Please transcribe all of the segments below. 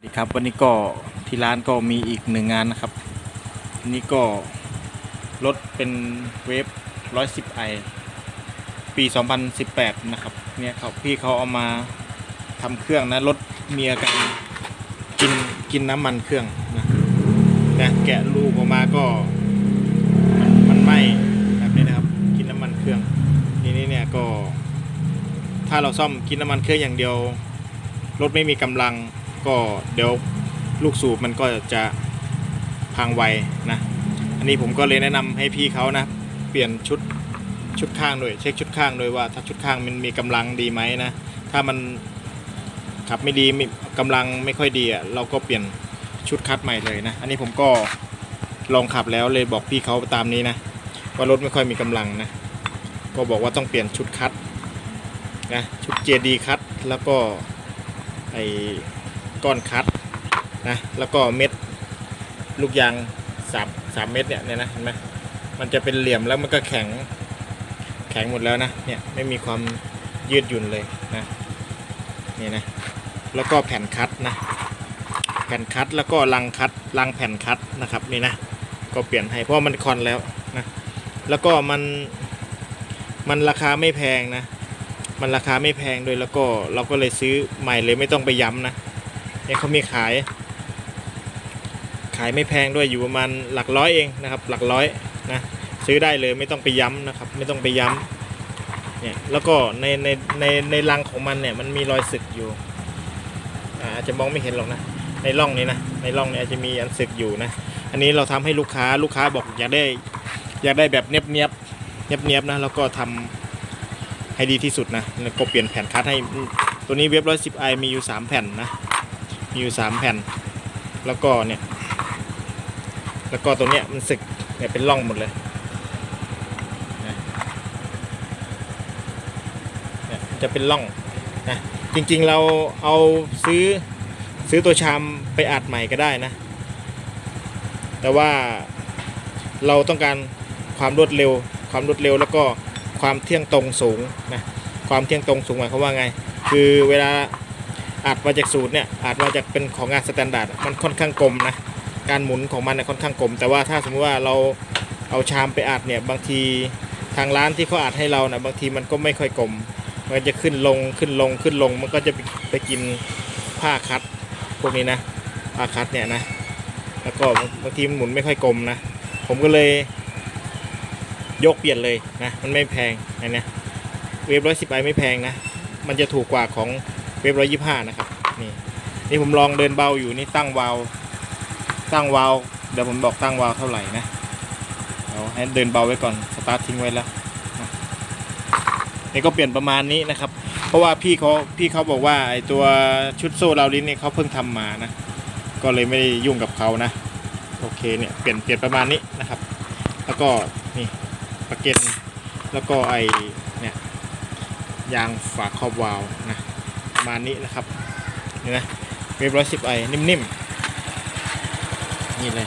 สวัสดีครับวันนี้ก็ที่ร้านก็มีอีกหนึ่งงานนะครับนนี้ก็รถเป็นเวฟ 110ไอปี 2018 นะครับเนี่ยเขาพี่เขาเอามาทำเครื่องนะรถมีอาการกินกินน้ำมันเครื่องนะนะแกะลูกออกมาก็มันมันไหม้แบบนี้นะครับกินน้ำมันเครื่องทีนี้เนี่ยก็ถ้าเราซ่อมกินน้ำมันเครื่องอย่างเดียว รถไม่มีกำลัง ก็เดี๋ยวลูกสูบมันก็จะพังไวนะ อันนี้ผมก็เลยแนะนำให้พี่เขานะ เปลี่ยนชุดชุดข้างด้วย เช็คชุดข้างด้วยว่า ถ้าชุดข้างมันมีกำลังดีไหมนะ ถ้ามันขับไม่ดีมีกำลังไม่ค่อยดีอะเราก็เปลี่ยนชุดคัดใหม่เลยนะ อันนี้ผมก็ลองขับแล้วเลยบอกพี่เขาตามนี้นะ ว่ารถไม่ค่อยมีกำลังนะ ก็บอกว่าต้องเปลี่ยนชุดคัดนะชุด JD คัดแล้วก็ไอ ก้อนคัดนะแล้วก็เม็ดลูกยางสามสามเม็ดเนี่ยเนี่ยนะเห็นไหมมันจะเป็นเหลี่ยมแล้วมันก็แข็งแข็งหมดแล้วนะเนี่ยไม่มีความยืดหยุ่นเลยนะนี่นะแล้วก็แผ่นคัดนะแผ่นคัดแล้วก็ลังคัดลังแผ่นคัดนะครับนี่นะก็เปลี่ยนให้เพราะมันคอนแล้วนะแล้วก็มันมันราคาไม่แพงนะ มันราคาไม่แพงด้วยแล้วก็เราก็เลยซื้อใหม่เลยไม่ต้องไปย้ำนะ เนี่ยเขามีขาย ขายไม่แพงด้วยอยู่ประมาณหลักร้อยเองนะครับ หลักร้อยนะซื้อได้เลยไม่ต้องไปย้ำนะครับ ไม่ต้องไปย้ำเนี่ยแล้วก็ในในในในรังของมันเนี่ยมันมีรอยสึกอยู่อาจจะมองไม่เห็นหรอกนะ ในร่องนี้นะในร่องนี้อาจจะมีอันสึกอยู่นะ อันนี้เราทำให้ลูกค้าลูกค้าบอกอยากได้อยากได้แบบเนี้ยบเนี้ยบเนียบเนียบนะแล้วก็ทำให้ดีที่สุดนะแล้วก็เปลี่ยนแผ่นคัดให้ตัวนี้เว็บร้อยสิบไอมีอยู่สามแผ่นนะ มีอยู่สามแผ่น แล้วก็เนี่ย แล้วก็ตัวเนี้ยมันสึกเนี่ยเป็นร่องหมดเลยเนี่ยจะเป็นร่องนะจริงๆเราเอาซื้อซื้อตัวชามไปอัดใหม่ก็ได้นะ แต่ว่าเราต้องการความรวดเร็ว ความรวดเร็วแล้วก็ความเที่ยงตรงสูงนะความเที่ยงตรงสูงหมายความว่าไง คือเวลา อัดมาจากสูตรเนี่ยอัดมาจากเป็นของงานสแตนดาร์ดมันค่อนข้างกลมนะการหมุนของมันนะค่อนข้างกลม แต่ว่าถ้าสมมติว่าเราเอาชามไปอัดเนี่ยบางทีทางร้านที่เขาอัดให้เรานะบางทีมันก็ไม่ค่อยกลมมันจะขึ้นลงขึ้นลงขึ้นลงมันก็จะไปไปกินผ้าคัดพวกนี้นะผ้าคัดเนี่ยนะแล้วก็บางทีมันหมุนไม่ค่อยกลมนะผมก็เลยยกเปลี่ยนเลยนะมันไม่แพงนะเนี่ยเวฟร้อยสิบไอไม่แพงนะมันจะถูกกว่าของ เวฟร้อยยี่ห้านะครับนี่นี่ผมลองเดินเบาอยู่นี่ตั้งวาล์วตั้งวาล์วเดี๋ยวผมบอกตั้งวาล์วเท่าไหร่นะเอาให้เดินเบาไว้ก่อนสตาร์ททิ้งไว้แล้วนี่ก็เปลี่ยนประมาณนี้นะครับ เพราะว่าพี่เขาพี่เขาบอกว่าไอตัวชุดโซ่ราลิ้นเนี่ยเขาเพิ่งทำมานะก็เลยไม่ได้ยุ่งกับเขานะโอเคเนี่ยเปลี่ยนเปลี่ยนประมาณนี้นะครับ แล้วก็นี่ปะเก็นแล้วก็ไอเนี่ยยางฝาครอบวาล์วนะ ประมาณนี้นะครับนี่นะเวฟร้อยสิบไอนิ่มๆนี่เลย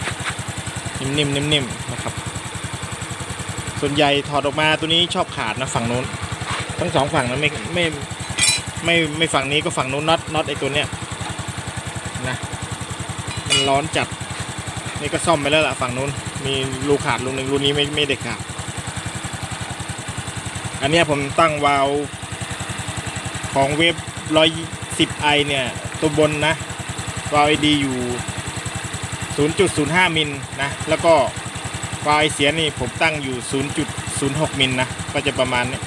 นิ่มๆนิ่มๆนะครับ ส่วนใหญ่ถอดออกมาตัวนี้ชอบขาดนะฝั่งนู้น ทั้งสองฝั่งนะไม่ไม่ไม่ไม่ฝั่งนี้ก็ฝั่งนู้นน็อตน็อตไอตัวเนี้ยนะมันร้อนจัดนี่ก็ซ่อมไปแล้วล่ะฝั่งนู้นมีรูขาดรูหนึ่งรูนี้ไม่ไม่ได้ขาดอันนี้ผมตั้งวาล์วของเว็บ ร้อยสิบไอเนี่ย ตัวบนนะวาล์วไอดีอยู่ 0.05 มิลนะ แล้วก็วาล์วไอเสียนี่ผมตั้งอยู่ 0.06 มิลนะ ก็จะประมาณนี้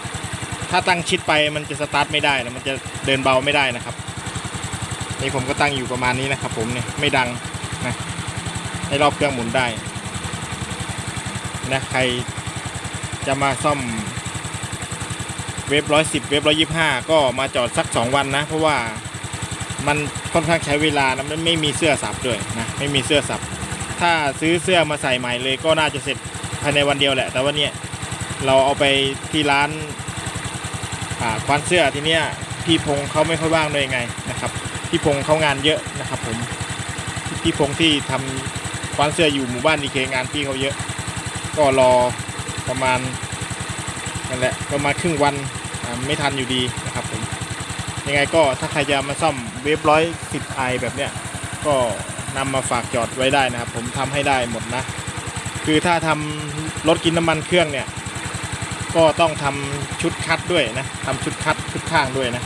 ถ้าตั้งชิดไปมันจะสตาร์ทไม่ได้นะ มันจะเดินเบาไม่ได้นะครับ นี่ผมก็ตั้งอยู่ประมาณนี้นะครับผมเนี่ย ไม่ดังนะให้รอบเครื่องหมุนได้นะใครจะมาซ่อม เว็บร้อยสิบเว็บร้อยยี่ห้าก็มาจอดสักสองวันนะ เพราะว่ามันค่อนข้างใช้เวลานะมันไม่มีเสื้อสับด้วยนะไม่มีเสื้อสับ ถ้าซื้อเสื้อมาใส่ใหม่เลยก็น่าจะเสร็จภายในวันเดียวแหละ แต่ว่าเนี่ยเราเอาไปที่ร้านอ่าควานเสื้อทีเนี้ยพี่พงษ์เขาไม่ค่อยว่างด้วยไงนะครับพี่พงษ์เขางานเยอะนะครับผมพี่พงษ์ที่ทำควานเสื้ออยู่หมู่บ้านดีเคงานพี่เขาเยอะ ก็รอประมาณ นั่นแหละประมาณครึ่งวันไม่ทันอยู่ดีนะครับผมยังไงก็ถ้าใครจะมาซ่อมเวฟร้อยสิบไอแบบเนี้ยก็นำมาฝากจอดไว้ได้นะครับ ผมทำให้ได้หมดนะ คือถ้าทำรถกินน้ำมันเครื่องเนี่ย ก็ต้องทำชุดคัดด้วยนะทำชุดคัดชุดข้างด้วยนะ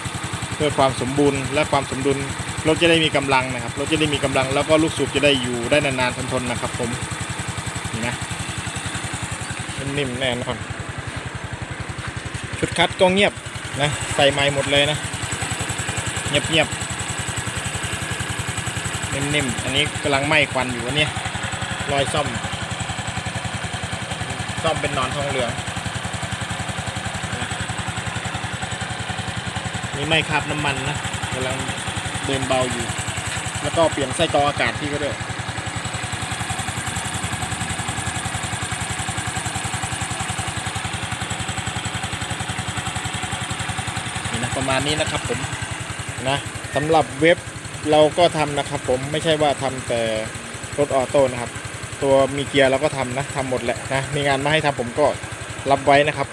เพื่อความสมบูรณ์และความสมดุลรถจะได้มีกำลังนะครับรถจะได้มีกำลังแล้วก็ลูกสูบจะได้อยู่ได้นานๆทนๆนะครับ ผมนี่นะนิ่มแน่นอน ชุดคัดก็เงียบนะใส่ไม้หมดเลยนะ เงียบๆนิ่มๆ อันนี้กำลังไหม้ควันอยู่อันเนี้ยรอยซ่อม ซ่อมเป็นนอนทองเหลือง นี่ไม่คาบน้ำมันนะกำลังเดินเบาอยู่ แล้วก็เปลี่ยนไส้กรองอากาศที่ก็ด้วยนี่นะ ประมาณนี้นะครับผมนะสำหรับเว็บเราก็ทำนะครับ ผมไม่ใช่ว่าทำแต่รถออโต้นะครับ ตัวมีเกียร์เราก็ทำนะทำหมดแหละนะมีงานมาให้ทำผมก็รับไว้นะครับ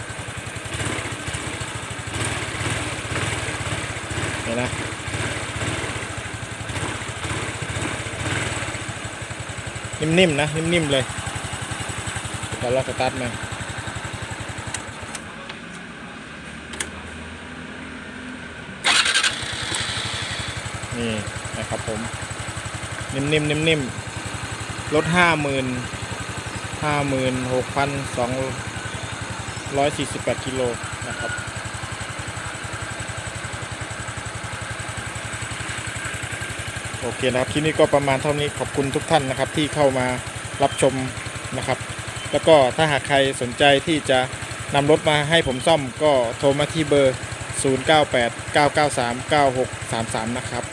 เห็นนะนิ่มๆนะนิ่มๆเลยตอนเราสตาร์ทมา นี่นะครับผม นิ่มๆนิ่มๆลดห้าหมื่นห้าหมื่นหกพันสองร้อยสี่สิบแปดกิโลนะครับโอเคนะครับคลิปนี้ก็ประมาณเท่านี้ขอบคุณทุกท่านนะครับที่เข้ามารับชมนะครับ แล้วก็ถ้าหากใครสนใจที่จะนำรถมาให้ผมซ่อมก็โทรมาที่เบอร์ 0989939633 นะครับ